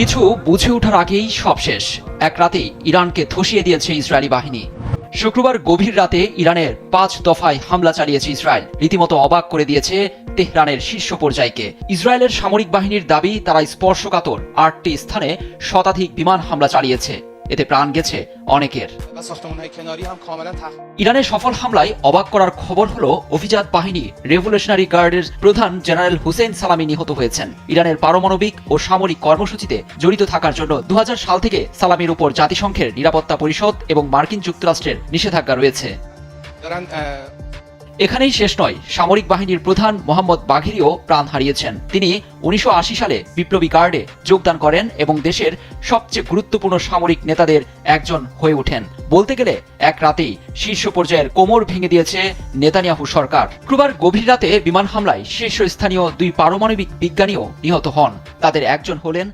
কিছু বুঝে ওঠার আগেই সব শেষ। এক রাতেই ইরানকে ধসিয়ে দিয়েছে ইসরায়েলি বাহিনী। শুক্রবার গভীর রাতে ইরানের পাঁচ দফায় হামলা চালিয়েছে ইসরায়েল। রীতিমতো অবাক করে দিয়েছে তেহরানের শীর্ষ পর্যায়কে। ইসরায়েলের সামরিক বাহিনীর দাবি, তারা স্পর্শকাতর আটটি স্থানে শতাধিক বিমান হামলা চালিয়েছে। এতে প্রাণ গেছে অনেকের। ইরানের সফল হামলায় অবাক করার খবর হল অভিজাত বাহিনী রেভলিউশনারি গার্ডের প্রধান জেনারেল হুসেন সালামি নিহত হয়েছেন। ইরানের পারমাণবিক ও সামরিক কর্মসূচিতে জড়িত থাকার জন্য দু হাজার সাল থেকে সালামির উপর জাতিসংঘের নিরাপত্তা পরিষদ এবং মার্কিন যুক্তরাষ্ট্রের নিষেধাজ্ঞা রয়েছে। এখানেই শেষ নয়। সামরিক বাহিনীর প্রধান মোহাম্মদ বাঘেরিও প্রাণ হারিয়েছেন। তিনি উনিশশো সালে বিপ্লবী গার্ডে যোগদান করেন এবং দেশের সবচেয়ে গুরুত্বপূর্ণ সামরিক নেতাদের একজন হয়ে ওঠেন। বলতে গেলে, এক রাতেই শীর্ষ পর্যায়ের কোমর ভেঙে দিয়েছে নেতানিয়াহু সরকার। শুক্রবার গভীর রাতে বিমান হামলায় শীর্ষস্থানীয় দুই পারমাণবিক বিজ্ঞানীও নিহত হন। তাদের একজন হলেন